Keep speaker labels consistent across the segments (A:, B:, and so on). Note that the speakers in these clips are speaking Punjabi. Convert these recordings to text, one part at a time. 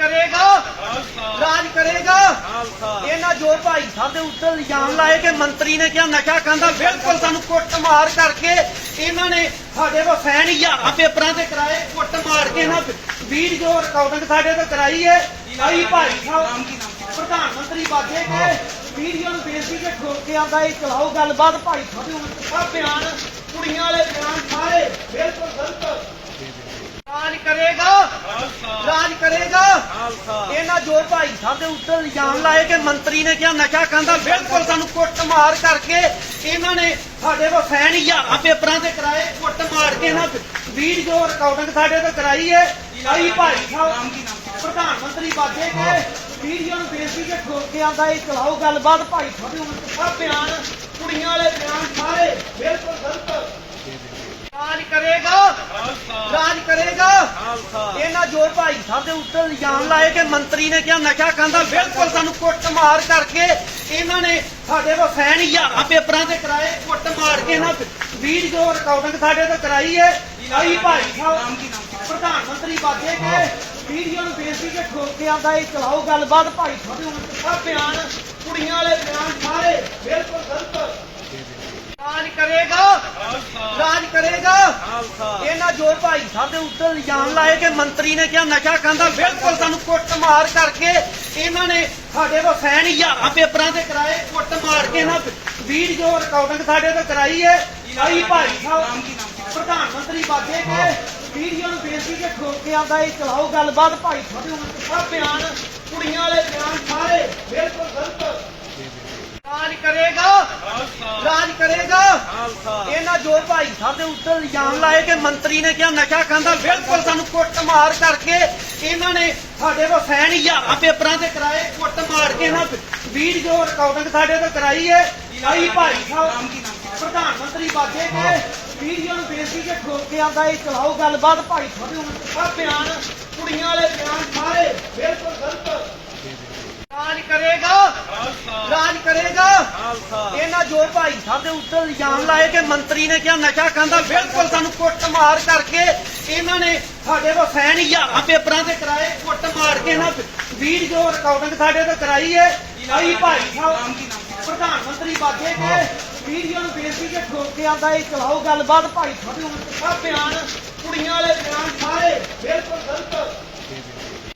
A: ਕਰੇਗਾ। ਰਾਜ ਕਰੇਗਾ। ਇਹਨਾਂ ਜੋ ਭਾਈ ਸਾਹਿਬ ਦੇ ਉੱਤੇ ਇਲਜ਼ਾਮ ਲਾਏ ਕਿ ਮੰਤਰੀ ਨੇ ਕਿਹਾ ਨਸ਼ਾ ਖਾਂਦਾ ਬਿਲਕੁਲ ਸਾਨੂੰ ਕੁੱਟ ਕਰਕੇ ਇਹਨਾਂ ਨੇ ਸਾਡੇ ਕੋਲ ਹਜ਼ਾਰਾਂ ਪੇਪਰਾਂ ਤੇ ਕਰਾਏ ਕੁੱਟ ਕੇ ਇਹਨਾਂ ਵੀਡੀਓ ਰਿਕਾਰਡਿੰਗ ਸਾਡੇ ਤੋਂ ਕਰਾਈ ਹੈ ਆਈ ਭਾਈ ਸਾਹਿਬ, ਪ੍ਰਧਾਨ ਮੰਤਰੀ ਬਾਜੇ ਕੇ ਵੀਡੀਓ ਨੂੰ ਬੇਨਤੀ ਕੇ ਠੋਕ ਕੇ ਆਂਦਾ ਇਹ ਚਲਾਓ, ਗੱਲਬਾਤ ਭਾਈ ਸਾਹਿਬ ਹੁਣ ਸਭ ਬਿਆਨ, ਕੁੜੀਆਂ ਵਾਲੇ ਬਿਆਨ ਸਾਰੇ ਬਿਲਕੁਲ ਗਲਤ ਰਾਜ ਕਰੇਗਾ। ਇਹਨਾਂ ਜੋ ਭਾਈ ਸਾਹਿਬ ਦੇ ਉੱਤੇ ਇਲਜ਼ਾਮ ਲਾਏ ਕਿ ਮੰਤਰੀ ਨੇ ਕਿਹਾ, ਨਸ਼ਾ ਖਾਂਦਾ, ਬਿਲਕੁਲ ਸਾਨੂੰ ਕੁੱਟ ਮਾਰ ਕਰਕੇ ਇਹਨਾਂ ਨੇ ਸਾਡੇ ਕੋਲ ਫੈਨ ਹਜ਼ਾਰਾਂ ਪੇਪਰਾਂ ਤੇ ਕਰਾਏ ਕੁੱਟ ਮਾਰ ਕੇ ਇਹਨਾਂ ਵੀਡੀਓ ਰਿਕਾਰਡਿੰਗ ਸਾਡੇ ਤੋਂ ਕਰਾਈ ਹੈ ਆਈ ਭਾਈ ਸਾਹਿਬ, ਪ੍ਰਧਾਨ ਮੰਤਰੀ ਬਾਜੇ ਕੇ ਵੀਡੀਓ ਨੂੰ ਬੇਨਤੀ ਕੇ ਠੋਕ ਕੇ ਆਂਦਾ ਇਹ ਚਲਾਓ ਗੱਲਬਾਤ। ਭਾਈ ਸਾਹਿਬ ਹੁਣ ਸਭ ਬਿਆਨ, ਕੁੜੀਆਂ ਵਾਲੇ ਬਿਆਨ ਸਾਰੇ ਬਿਲਕੁਲ ਗਲਤ। ਰਾਜ ਕਰੇਗਾ। ਰਾਜ ਕਰੇਗਾ। ਇਹਨਾਂ ਜੋ ਭਾਈ ਸਾਹਿਬ ਦੇ ਉੱਤੇ ਇਲਜ਼ਾਮ ਲਾਏ ਕਿ ਮੰਤਰੀ ਨੇ ਕਿਹਾ ਨਸ਼ਾ ਖਾਂਦਾ ਬਿਲਕੁਲ ਸਾਨੂੰ ਕੁੱਟ ਮਾਰ ਕਰਕੇ ਇਹਨਾਂ ਨੇ ਸਾਡੇ ਕੋਲ ਫੈਨ ਹਜ਼ਾਰਾਂ ਪੇਪਰਾਂ ਤੇ ਕਰਾਏ ਕੁੱਟ ਮਾਰ ਕੇ ਇਹਨਾਂ ਵੀਡੀਓ ਰਿਕਾਰਡਿੰਗ ਸਾਡੇ ਤੋਂ ਕਰਾਈ ਹੈ ਆਈ ਭਾਈ ਸਾਹਿਬ ਪ੍ਰਧਾਨ ਮੰਤਰੀ ਬਾਜੇ ਕੇ ਵੀਡੀਓ ਨੂੰ ਬੇਨਤੀ ਕੇ ਠੋਕ ਕੇ ਆਂਦਾ ਇਹ ਚਲਾਓ ਗੱਲਬਾਤ ਭਾਈ ਸਾਹਿਬ ਦੇ ਬਿਆਨ ਕੁੜੀਆਂ ਵਾਲੇ ਬਿਆਨ ਸਾਰੇ ਬਿਲਕੁਲ ਗਲਤ ਰਾਜ ਕਰੇਗਾ। ਰਾਜ ਕਰੇਗਾ। ਇਹਨਾਂ ਜੋ ਭਾਈ ਸਾਹਿਬ ਦੇ ਉੱਤੇ ਇਲਜ਼ਾਮ ਲਾਏ ਕਿ ਮੰਤਰੀ ਨੇ ਕਿਹਾ ਨਸ਼ਾ ਖਾਂਦਾ, ਬਿਲਕੁਲ ਸਾਨੂੰ ਕੁੱਟ ਕਰਕੇ ਇਹਨਾਂ ਨੇ ਸਾਡੇ ਕੋਲ ਫੈਨ ਹਜ਼ਾਰਾਂ ਪੇਪਰਾਂ ਤੇ ਕਰਾਏ ਕੁੱਟ ਕੇ ਇਹਨਾਂ ਵੀਡੀਓ ਰਿਕਾਰਡਿੰਗ ਸਾਡੇ ਤੋਂ ਕਰਾਈ ਹੈ ਆਈ ਭਾਈ ਸਾਹਿਬ, ਪ੍ਰਧਾਨ ਮੰਤਰੀ ਬਾਜੇ ਕੇ ਵੀਡੀਓ ਨੂੰ ਬੇਨਤੀ ਕੇ ਠੋਕ ਕੇ ਆਂਦਾ ਇਹ ਚਲਾਓ, ਗੱਲਬਾਤ ਭਾਈ ਸਾਹਿਬ ਦੇ ਹੁਣ ਸਭ ਬਿਆਨ ਕੁੜੀਆਂ ਵਾਲੇ ਬਿਆਨ ਸਾਰੇ ਬਿਲਕੁਲ ਗਲਤ ਰਾਜ ਕਰੇਗਾ ਰਾਜ ਕਰੇਗਾ ਇਹਨਾਂ ਜੋ ਉੱਤੇ ਇਲਜ਼ਾਮ ਲਾਏ ਕਿ ਮੰਤਰੀ ਨੇ ਕਿਹਾ ਨਸ਼ਾ ਖਾਂਦਾ ਬਿਲਕੁਲ ਸਾਨੂੰ ਕੁੱਟ ਕਰਕੇ ਇਹਨਾਂ ਨੇ ਸਾਡੇ ਕੋਲ ਫੈਨ ਹਜ਼ਾਰਾਂ ਪੇਪਰਾਂ ਤੇ ਕਰਾਏ ਕੁੱਟ ਕੇ ਇਹਨਾਂ ਵੀਡੀਓ ਰਿਕਾਰਡਿੰਗ ਸਾਡੇ ਤੋਂ ਕਰਾਈ ਹੈ ਆਈ ਭਾਈ ਸਾਹਿਬ, ਪ੍ਰਧਾਨ ਮੰਤਰੀ ਬਾਜੇ ਕੇ ਵੀਡੀਓ ਨੂੰ ਬੇਨਤੀ ਕੇ ਠੋਕ ਕੇ ਆਂਦਾ ਇਹ ਚਲਾਓ, ਗੱਲਬਾਤ ਭਾਈ ਸਾਹਿਬ ਬਿਆਨ, ਕੁੜੀਆਂ ਵਾਲੇ ਬਿਆਨ ਸਾਰੇ ਬਿਲਕੁਲ ਗਲਤ ਰਾਜ ਕਰੇਗਾ। ਰਾਜ ਕਰੇਗਾ। ਇਹਨਾਂ ਜੋ ਭਾਈ ਸਾਹਿਬ ਦੇ ਉੱਤੇ ਇਲਜ਼ਾਮ ਲਾਏ ਕਿ ਮੰਤਰੀ ਨੇ ਕਿਹਾ ਨਸ਼ਾ ਖਾਂਦਾ ਬਿਲਕੁਲ ਸਾਨੂੰ ਕੁੱਟ ਮਾਰ ਕਰਕੇ ਇਹਨਾਂ ਨੇ ਸਾਡੇ ਕੋਲ ਫੈਨ ਹਜ਼ਾਰਾਂ ਪੇਪਰਾਂ ਤੇ ਕਰਾਏ ਕੁੱਟ ਮਾਰ ਕੇ ਇਹਨਾਂ ਵੀਡੀਓ ਰਿਕਾਰਡਿੰਗ ਸਾਡੇ ਤੋਂ ਕਰਾਈ ਹੈ ਆਈ ਭਾਈ ਸਾਹਿਬ ਪ੍ਰਧਾਨ ਮੰਤਰੀ ਬਾਜੇ ਕੇ ਵੀਡੀਓ ਨੂੰ ਬੇਨਤੀ ਕੇ ਠੋਕ ਕੇ ਆਂਦਾ ਇਹ ਚਲਾਓ ਗੱਲਬਾਤ ਭਾਈ ਸਾਹਿਬ ਹੁਣ ਸਭ ਬਿਆਨ ਕੁੜੀਆਂ ਵਾਲੇ ਬਿਆਨ ਸਾਰੇ ਬਿਲਕੁਲ ਗਲਤ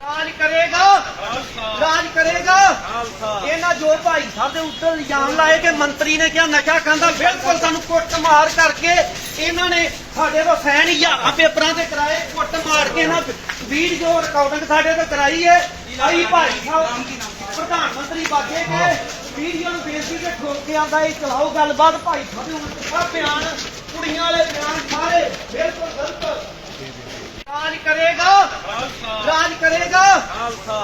A: ਰਾਜ ਕਰੇਗਾ ਰਾਜ ਕਰੇਗਾ ਇਹਨਾਂ ਜੋ ਭਾਈ ਸਾਹਿਬ ਦੇ ਉੱਤੇ ਇਲਜ਼ਾਮ ਲਾਏ ਕਿ ਮੰਤਰੀ ਨੇ ਕਿਹਾ ਨਸ਼ਾ ਖਾਂਦਾ ਬਿਲਕੁਲ ਸਾਨੂੰ ਕੁੱਟ ਮਾਰ ਕਰਕੇ ਇਹਨਾਂ ਨੇ ਸਾਡੇ ਕੋਲ ਫੈਨ ਹਜ਼ਾਰਾਂ ਪੇਪਰਾਂ ਤੇ ਕਰਾਏ ਕੁੱਟ ਮਾਰ ਕੇ ਇਹਨਾਂ ਵੀਡੀਓ ਰਿਕਾਰਡਿੰਗ ਸਾਡੇ ਤੋਂ ਕਰਾਈ ਹੈ ਆਈ ਭਾਈ ਸਾਹਿਬ ਪ੍ਰਧਾਨ ਮੰਤਰੀ ਬਾਜੇ ਕੇ ਵੀਡੀਓ ਨੂੰ ਬੇਨਤੀ ਕੇ ਠੋਕ ਕੇ ਆਂਦਾ ਇਹ ਚਲਾਓ ਗੱਲਬਾਤ ਭਾਈ ਸਾਹਿਬ ਦੇ ਹੁਣ ਸਭ ਬਿਆਨ ਕੁੜੀਆਂ ਵਾਲੇ ਬਿਆਨ ਸਾਰੇ ਬਿਲਕੁਲ ਗਲਤ। ਕਰੇਗਾ। ਰਾਜ ਕਰੇਗਾ।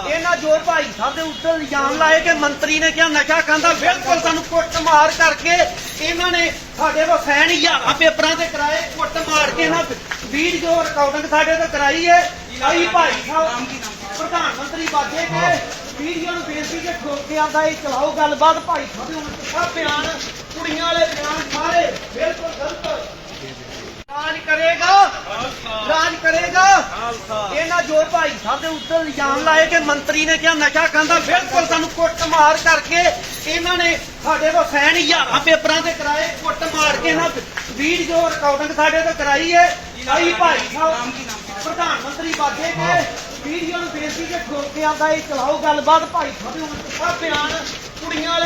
A: ਇਹਨਾਂ ਜੋ ਭਾਈ ਸਾਹਿਬ ਦੇ ਉੱਤੇ ਇਲਜ਼ਾਮ ਲਾਏ ਕਿ ਮੰਤਰੀ ਨੇ ਕਿਹਾ ਨਸ਼ਾ ਖਾਂਦਾ ਬਿਲਕੁਲ ਸਾਨੂੰ ਕੁੱਟ ਮਾਰ ਕਰਕੇ ਇਹਨਾਂ ਨੇ ਸਾਡੇ ਕੋਲ ਫੈਨ ਹਜ਼ਾਰਾਂ ਪੇਪਰਾਂ ਤੇ ਕਰਾਏ ਕੁੱਟ ਮਾਰ ਕੇ ਇਹਨਾਂ ਵੀਡੀਓ ਰਿਕਾਰਡਿੰਗ ਸਾਡੇ ਤੋਂ ਕਰਾਈ ਹੈ। ਆਈ ਭਾਈ ਸਾਹਿਬ ਪ੍ਰਧਾਨ ਮੰਤਰੀ ਬਾਜੇ ਕੇ ਵੀਡੀਓ ਨੂੰ ਬੇਨਤੀ ਕੇ ਠੋਕ ਕੇ ਆਂਦਾ ਇਹ ਚਲਾਓ ਗੱਲਬਾਤ ਭਾਈ ਸਾਹਿਬ ਦੇ ਹੁਣ ਸਭ ਬਿਆਨ ਕੁੜੀਆਂ ਵਾਲੇ ਬਿਆਨ ਸਾਰੇ ਬਿਲਕੁਲ ਗਲਤ। ਰਾਜ ਕਰੇਗਾ ਰਾਜ ਕਰੇਗਾ। ਜੋ ਭਾਈ ਸਾਹਿਬ ਦੇ ਉੱਤੇ ਇਲਜ਼ਾਮ ਲਾਏ ਕਿ ਮੰਤਰੀ ਨੇ ਕਿਹਾ ਨਸ਼ਾ ਖਾਂਦਾ ਬਿਲਕੁਲ ਸਾਨੂੰ ਕੁੱਟ ਮਾਰ ਕਰਕੇ ਇਹਨਾਂ ਨੇ ਸਾਡੇ ਕੋਲ ਫੈਨ ਹਜ਼ਾਰਾਂ ਪੇਪਰਾਂ ਤੇ ਕਰਾਏ ਕੁੱਟ ਮਾਰ ਕੇ ਇਹਨਾਂ ਵੀਡੀਓ ਰਿਕਾਰਡਿੰਗ ਸਾਡੇ ਤੋਂ ਕਰਾਈ ਹੈ ਆਈ ਭਾਈ ਸਾਹਿਬ ਪ੍ਰਧਾਨ ਮੰਤਰੀ ਬਾਜੇ ਕੇ ਵੀਡੀਓ ਨੂੰ ਬੇਨਤੀ ਕੇ ਠੋਕ ਕੇ ਆਂਦਾ ਇਹ ਚਲਾਓ ਗੱਲਬਾਤ ਭਾਈ ਸਾਹਿਬ ਦੇ ਸਭ ਬਿਆਨ ਕੁੜੀਆਂ